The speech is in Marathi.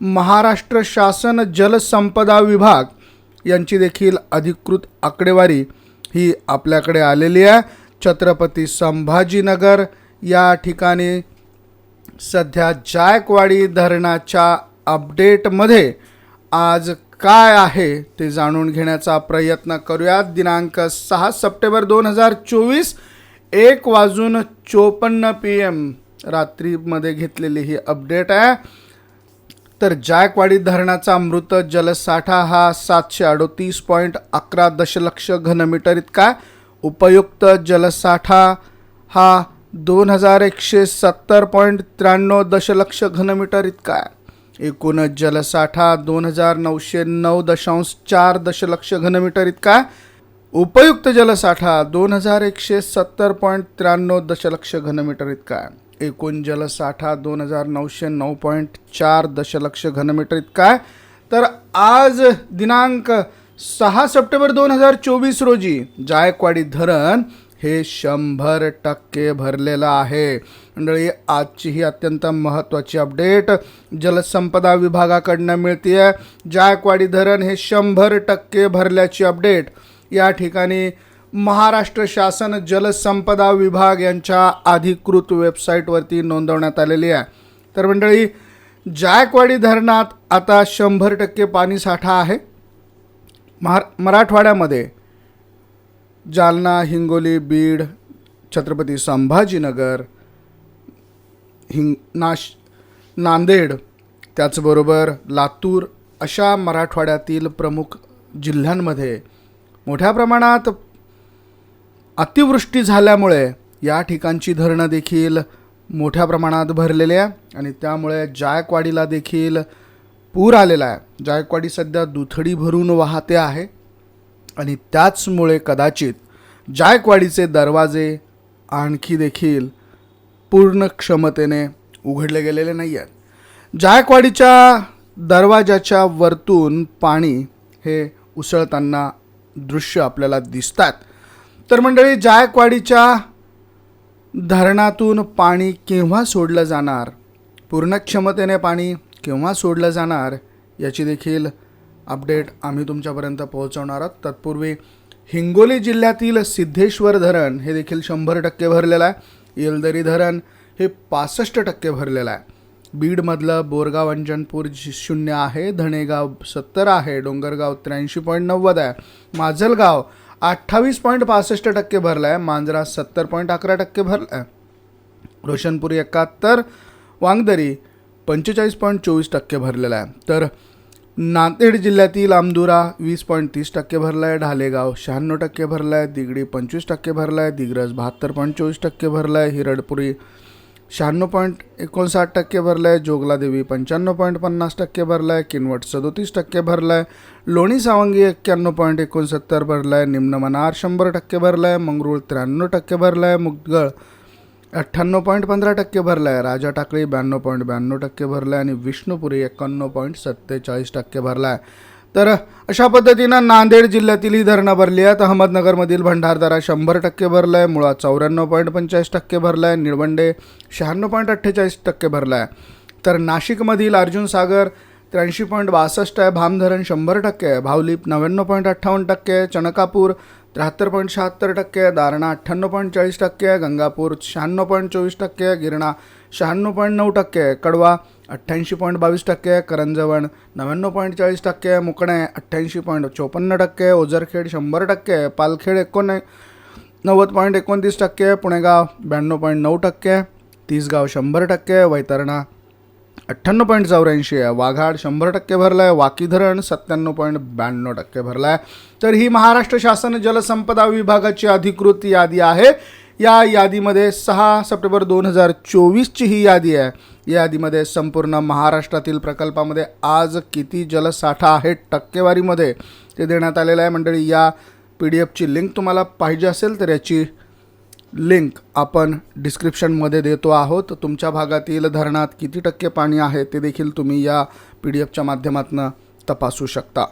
महाराष्ट्र शासन जलसंपदा विभाग यांची देखील अधिकृत आकडेवारी ही आपल्याकडे आलेली आहे. छत्रपती संभाजीनगर या ठिकाणी सध्या जायकवाडी धरणाच्या अपडेटमध्ये आज काय आहे ते जाणून घेण्याचा प्रयत्न करूयात. दिनांक सहा सप्टेंबर दोन हजार चोवीस एक वाजून चोपन्न पी एम रात्रीमध्ये घेतलेली ही अपडेट आहे. तर जायकवाडी धरणाचा मृत जलसाठा हा सातशे अडोतीस पॉईंट अकरा दशलक्ष घनमीटर इतका उपयुक्त जलसाठा हा दोन हजार एकशे सत्तर पॉईंट त्र्याण्णव दशलक्ष घनमीटर इतका आहे. एकूण जलसाठा दोन हजार नऊशे नऊ दशांश चार दशलक्ष घनमीटर इतका आहे. उपयुक्त जलसाठा दोन हजार एकशे सत्तर पॉईंट त्र्याण्णव दशलक्ष घनमीटर इतका आहे. एकूण जलसाठा दोन हजार नऊशे नऊ पॉईंट चार दशलक्ष घनमीटर इतका आहे. तर आज दिनांक सहा सप्टेंबर दोन हजार चोवीस रोजी जायकवाडी धरण हे शंभर टक्के भरलेलं आहे. मंडळी आजची ही अत्यंत महत्त्वाची अपडेट जलसंपदा विभागाकडनं मिळते जायकवाडी धरण हे शंभर टक्के भरल्याची अपडेट या ठिकाणी महाराष्ट्र शासन जलसंपदा विभाग यांच्या अधिकृत वेबसाईटवरती नोंदवण्यात आलेली आहे. तर मंडळी जायकवाडी धरणात आता शंभर टक्के पाणी साठा आहे. महा मराठवाड्यामध्ये जालना हिंगोली बीड छत्रपती संभाजीनगर हिंग नाश नांदेड त्याचबरोबर लातूर अशा मराठवाड्यातील प्रमुख जिल्ह्यांमध्ये मोठ्या प्रमाणात अतिवृष्टी झाल्यामुळे या ठिकाणची धरणं देखील मोठ्या प्रमाणात भरलेली आहे आणि त्यामुळे जायकवाडीला देखील पूर आलेला आहे. जायकवाडी सध्या दुथडी भरून वाहते आहे आणि त्याचमुळे कदाचित जायकवाडीचे दरवाजे आणखी देखील पूर्ण क्षमतेने उघडले गेलेले नाही आहेत. जायकवाडीच्या दरवाजाच्या वरतून पाणी हे उसळताना दृश्य आपल्याला दिसतात. तर मंडळी जायकवाडीच्या धरणातून पाणी केव्हा सोडलं जाणार? पूर्ण क्षमतेने पाणी केव्हा सोडलं जाणार? याची देखील अपडेट आम्ही तुमच्यापर्यंत पोहोचवणार आहोत. तत्पूर्वी हिंगोली जिल्ह्यातील सिद्धेश्वर धरण हे देखील शंभर टक्के भरलेलं आहे. येलदरी धरण हे पासष्ट टक्के भरलेलं आहे. बीडमधलं बोरगाव अंजनपूर जी- शून्य आहे धणेगाव सत्तर आहे डोंगरगाव त्र्याऐंशी पॉईंट नव्वद आहे. माजलगाव अठ्ठावीस पॉईंट पासष्ट टक्के भरला आहे मांजरा सत्तर पॉईंट अकरा टक्के भरला आहे रोशनपुरी एकाहत्तर वांगदरी पंचेचाळीस पॉईंट चोवीस टक्के भरलेला आहे. तर नांदेड जिल्ह्यातील आमदुरा वीस पॉईंट तीस टक्के भरला आहे ढालेगाव शहाण्णव टक्के भरला आहे दिगडी पंचवीस टक्के भरला आहे दिग्रज बहात्तर पॉईंट चोवीस टक्के भरला आहे हिरडपुरी शहाण्णव पॉईंट एकोणसाठ टक्के भरलं आहे जोगलादेवी पंच्याण्णव पॉईंट पन्नास टक्के भरलं आहे किनवट सदोतीस टक्के भरलं आहे लोणी सावंगी एक्क्याण्णव पॉईंट एकोणसत्तर भरलं आहे निम्न मनार शंभर टक्के भरलं आहे मंगरूळ त्र्याण्णव टक्के भरलं आहे मुदगळ अठ्ठ्याण्णव पॉईंट पंधरा टक्के भरला आहे राजा टाकळी ब्याण्णव पॉईंट ब्याण्णव टक्के भरलं आहे आणि विष्णुपुरी एकाण्णव पॉईंट सत्तेचाळीस टक्के भरला आहे तर अशा पद्धतीनं नांदेड जिल्ह्यातील ही धरणं भरली आहेत. अहमदनगरमधील भंडारदरा शंभर टक्के भरलं आहे मुळा चौऱ्याण्णव पॉईंट पंचेचाळीस टक्के भरलं आहे निळवंडे शहाण्णव पॉईंट अठ्ठेचाळीस टक्के भरला आहे तर नाशिकमधील अर्जुन सागर त्र्याऐंशी पॉईंट बासष्ट आहे भामधरण शंभर टक्के आहे भावलीप नव्याण्णव पॉईंट अठ्ठावन्न टक्के आहे चणकापूर त्र्याहत्तर पॉईंट शहात्तर टक्के आहे दारणा अठ्ठ्याण्णव पॉईंट चाळीस टक्के आहे गंगापूर शहाण्णव पॉईंट चोवीस टक्के आहे गिरणा शहाण्णव पॉईंट नऊ टक्के आहे कडवा अठ्ठ्याऐंशी पॉईंट बावीस टक्के आहे करंजवण नव्याण्णव पॉईंट चाळीस टक्के आहे मुकणे अठ्ठ्याऐंशी पॉईंट चोपन्न टक्के आहे ओझरखेड शंभर टक्के आहे पालखेड एकोण नव्वद पॉईंट एकोणतीस टक्के आहे पुणेगाव ब्याण्णव पॉईंट नऊ टक्के आहे तीसगाव शंभर टक्के आहे वैतरणा अठ्ठ्याण्णव पॉईंट चौऱ्याऐंशी आहे. वाघाड शंभर टक्के भरला आहे वाकी धरण सत्त्याण्णव पॉईंट ब्याण्णव टक्के भरला आहे तर ही महाराष्ट्र शासन जलसंपदा विभागाची अधिकृत यादी आहे. या यादीमध्ये सहा सप्टेंबर दोन हजार चोवीसची ही यादी आहे. या यादीमध्ये संपूर्ण महाराष्ट्रातील प्रकल्पामध्ये आज किती जलसाठा आहे टक्केवारीमध्ये ते देण्यात आलेलं आहे. मंडळी या पी डी एफची लिंक तुम्हाला पाहिजे असेल तर याची लिंक आपण डिस्क्रिप्शनमध्ये देतो आहोत. तुमच्या भागातील धरणात किती टक्के पाणी आहे ते देखील तुम्ही या पी डी एफच्या माध्यमातून तपासू शकता.